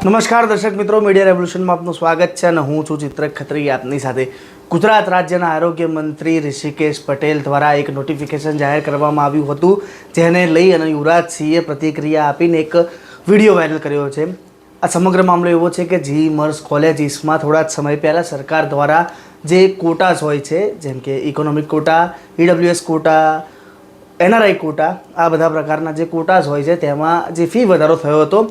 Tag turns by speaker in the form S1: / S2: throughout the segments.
S1: નમસ્કાર દર્શક મિત્રો, મીડિયા રેવોલ્યુશનમાં આપનું સ્વાગત છે અને હું છું ચિત્ર ખત્રી. આપની સાથે ગુજરાત રાજ્યના આરોગ્ય મંત્રી ઋષિકેશ પટેલ દ્વારા એક નોટિફિકેશન જાહેર કરવામાં આવ્યું હતું, જેને લઈ અને યુવરાજસિંહે પ્રતિક્રિયા આપીને એક વીડિયો વાયરલ કર્યો છે. આ સમગ્ર મામલો એવો છે કે જી મર્સ કોલેજ ઇસમાં થોડા જ સમય પહેલાં સરકાર દ્વારા જે કોટાસ હોય છે, જેમ કે economic quota EWS quota NRI quota આ બધા પ્રકારના જે કોટાસ હોય છે, તેમાં જે ફી વધારો થયો હતો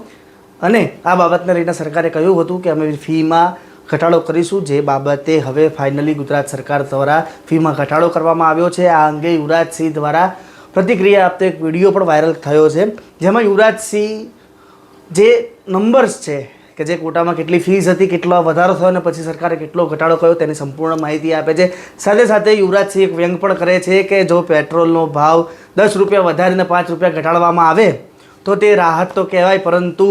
S1: અને આ બાબતને લઈને સરકારે કહ્યું હતું કે અમે ફીમાં ઘટાડો કરીશું. જે બાબતે હવે ફાઇનલી ગુજરાત સરકાર દ્વારા ફીમાં ઘટાડો કરવામાં આવ્યો છે. આ અંગે યુવરાજસિંહ દ્વારા પ્રતિક્રિયા આપતો એક વીડિયો પણ વાયરલ થયો છે. જેમાં યુવરાજસિંહ જે નંબર્સ છે કે જે કોટામાં કેટલી ફીસ હતી, કેટલો વધારો થયો અને પછી સરકારે કેટલો ઘટાડો કર્યો તેની સંપૂર્ણ માહિતી આપે છે. સાથે સાથે યુવરાજસિંહ એક વ્યંગ પણ કરે છે કે જો પેટ્રોલનો ભાવ દસ રૂપિયા વધારીને પાંચ રૂપિયા ઘટાડવામાં આવે તો તે રાહત તો કહેવાય, પરંતુ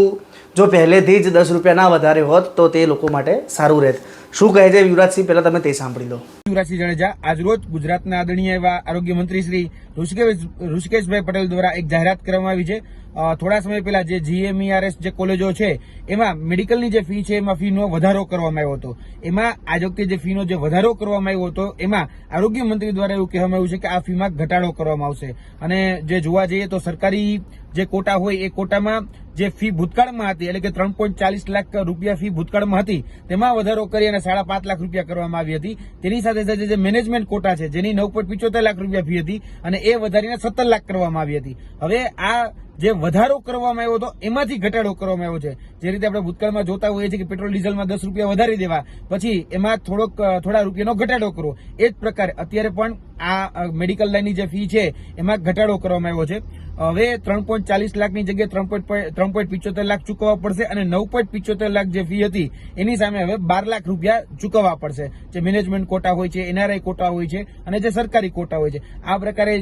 S1: જો પહેલેથી જ દસ રૂપિયા ના વધારે હોત તો તે લોકો માટે સારું રહેત. શું કહે છે યુવરાજસિંહ? પહેલાં તમે તે સાંભળી લો.
S2: યુવરાજસિંહ જાડેજા આજરોજ ગુજરાતના આદરણીય એવા આરોગ્ય મંત્રી શ્રી ઋષિકેશ ઋષિકેશભાઈ પટેલ દ્વારા એક જાહેરાત કરવામાં આવી છે. થોડા સમય પહેલા જે જીએમઈઆરએસ જે કોલેજો છે, એમાં મેડિકલની જે ફી છે, એમાં ફીનો વધારો કરવામાં આવ્યો હતો. એમાં આજ વખતે જે ફીનો જે વધારો કરવામાં આવ્યો હતો, એમાં આરોગ્ય મંત્રી દ્વારા એવું કહેવામાં આવ્યું છે કે આ ફીમાં ઘટાડો કરવામાં આવશે. અને જે જોવા જઈએ તો સરકારી જે કોટા હોય, એ કોટામાં જે ફી ભૂતકાળમાં હતી, એટલે કે ત્રણ પોઈન્ટ ચાલીસ લાખ રૂપિયા ફી ભૂતકાળમાં હતી, તેમાં વધારો કરી અને સાડા પાંચ લાખ રૂપિયા કરવામાં આવી હતી. તેની સાથે સાથે જે મેનેજમેન્ટ કોટા છે, જેની નવ પોઈન્ટ પિચોતેર લાખ રૂપિયા ફી હતી, અને એ વધારીને સત્તર લાખ કરવામાં આવી હતી. હવે આ જે વધારો કરવામાં આવ્યો હતો, એમાંથી ઘટાડો કરવામાં આવ્યો છે. જે રીતે આપણે ભૂતકાળમાં જોતા હોઈએ છીએ કે પેટ્રોલ, ડીઝલમાં દસ રૂપિયા વધારી દેવા, પછી એમાં થોડોક થોડા રૂપિયાનો ઘટાડો કરવો. એ જ પ્રકારે અત્યારે પણ આ મેડિકલ લાઈનની જે ફી છે, એમાં ઘટાડો કરવામાં આવ્યો છે. હવે ત્રણ પોઈન્ટ ચાલીસ લાખની જગ્યાએ ત્રણ પોઈન્ટ ત્રણ પોઈન્ટ પિચોતેર લાખ ચૂકવવા પડશે અને નવ પોઈન્ટ પિચોતેર લાખ જે ફી હતી, એની સામે હવે બાર લાખ રૂપિયા ચૂકવવા પડશે. જે મેનેજમેન્ટ કોટા હોય છે એનઆરઆઈ કોટા હોય છે, અને જે સરકારી કોટા હોય છે. આ પ્રકારે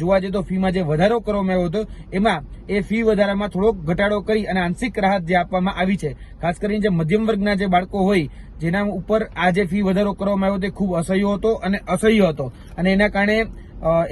S2: જોવા જઈએ તો ફીમાં જે વધારો કરવામાં આવ્યો હતો, એમાં એ ફી વધારામાં થોડોક ઘટાડો કરી અને આંશિક રાહત જે આપવામાં આવી છે. ખાસ કરીને જે મધ્યમ વર્ગના જે બાળકો હોય જેના ઉપર આ જે ફી વધારો કરવામાં આવ્યો તે ખૂબ અસહ્ય હતો અને અસહ્ય હતો. અને એના કારણે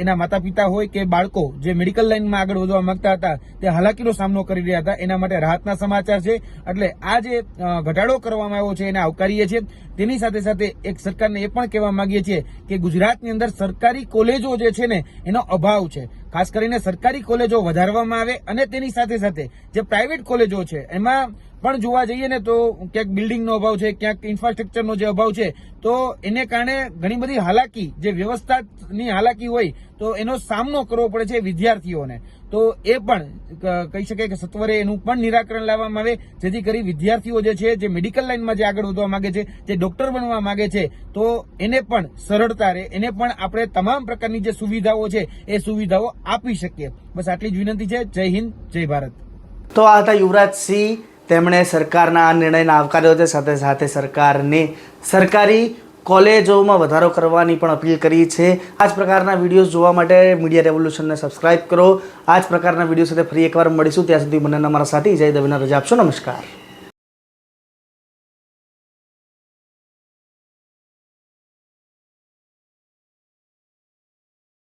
S2: એના માતા પિતા હોય કે બાળકો જે મેડિકલ લાઇનમાં આગળ વધવા માંગતા હતા, તે હાલાકીનો સામનો કરી રહ્યા હતા. એના માટે રાહતના સમાચાર છે. એટલે આ જે ઘટાડો કરવામાં આવ્યો છે એને આવકારીએ છીએ. તેની સાથે સાથે એક સરકારને એ પણ કહેવા માંગીએ છીએ કે ગુજરાતની અંદર સરકારી કોલેજો જે છે ને, એનો અભાવ છે. ખાસ કરીને સરકારી કોલેજો વધારવામાં આવે અને તેની સાથે સાથે જે પ્રાઇવેટ કોલેજો છે, એમાં પણ જોવા જઈએ ને તો ક્યાંક બિલ્ડિંગનો અભાવ છે, ક્યાંક ઇન્ફ્રાસ્ટ્રક્ચરનો જે અભાવ છે, તો એને કારણે ઘણી બધી હાલાકી, જે વ્યવસ્થાની હાલાકી હોય, તો એનો સામનો કરવો પડે છે વિદ્યાર્થીઓને. તો એ પણ કહી શકાય કે સત્વરે એનું પણ નિરાકરણ લાવવામાં આવે, જેથી કરી વિદ્યાર્થીઓ જે છે, જે મેડિકલ લાઇનમાં જે આગળ વધવા માંગે છે, જે ડોક્ટર બનવા માંગે છે, તો એને પણ સરળતા રહે, એને પણ આપણે તમામ પ્રકારની જે સુવિધાઓ છે, એ સુવિધાઓ આપી શકીએ. બસ આટલી જ વિનંતી છે. જય હિન્દ, જય ભારત.
S1: તો આ હતા યુવરાજસિંહ તેમણે સરકારના આ નિર્ણયને આવકાર્યો છે. સાથે સાથે સરકારને સરકારી કોલેજોમાં વધારો કરવાની પણ અપીલ કરી છે. આ જ પ્રકારના વિડીયોઝ જોવા માટે મીડિયા રેવોલ્યુશનને સબસ્ક્રાઇબ કરો. આ જ પ્રકારના વીડિયો સાથે ફરી એકવાર મળીશું. ત્યાં સુધી મને અમારા મારા સાથી જય દવેના રજા આપશો. નમસ્કાર.